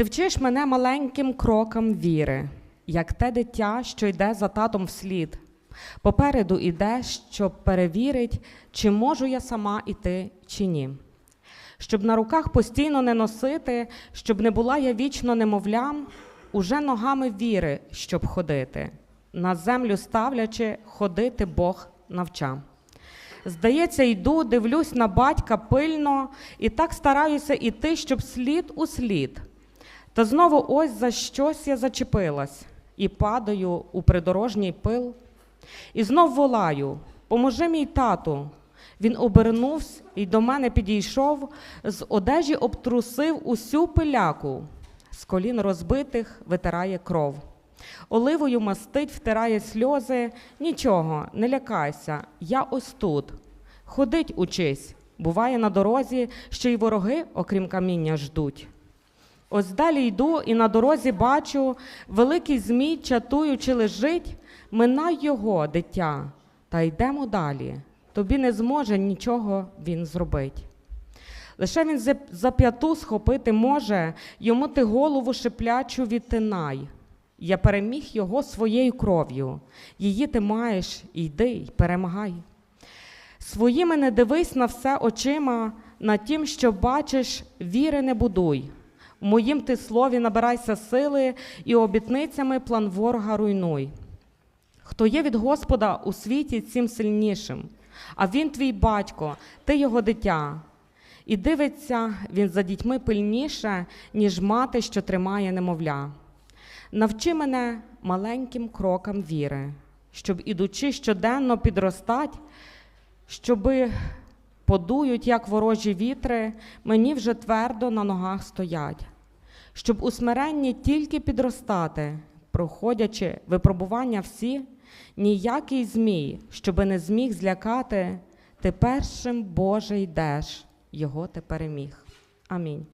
Ти вчиш мене маленьким крокам віри, як те дитя, що йде за татом вслід. Попереду іде, щоб перевірить, чи можу я сама іти, чи ні. Щоб на руках постійно не носити, щоб не була я вічно немовлям, уже ногами віри, щоб ходити, на землю ставлячи, ходити Бог навчав. Здається, йду, дивлюсь на батька пильно і так стараюся іти, щоб слід у слід. Та знову ось за щось я зачепилась і падаю у придорожній пил. І знов волаю: поможи мій тату. Він обернувся і до мене підійшов, з одежі обтрусив усю пиляку, з колін розбитих витирає кров. Оливою мастить, втирає сльози. Нічого, не лякайся, я ось тут. Ходить учись. Буває на дорозі, що й вороги, окрім каміння, ждуть. Ось далі йду і на дорозі бачу, великий змій, чатуючи, лежить, минай його, дитя, та йдемо далі. Тобі не зможе нічого він зробить. Лише він за- п'яту схопити може, йому ти голову шиплячу відтинай. Я переміг його своєю кров'ю. Її ти маєш, йди й перемагай. Своїми не дивись на все очима, на тім, що бачиш, віри не будуй. Моїм ти слові набирайся сили і обітницями план ворога руйнуй. Хто є від Господа у світі цим сильнішим, а він твій батько, ти його дитя. І дивиться він за дітьми пильніше, ніж мати, що тримає немовля. Навчи мене маленьким крокам віри, щоб ідучи щоденно підростать, щоби подують, як ворожі вітри, мені вже твердо на ногах стоять, щоб у смиренні тільки підростати, проходячи випробування всі, ніякий змій, щоби не зміг злякати, ти першим Боже йдеш, його ти переміг. Амінь.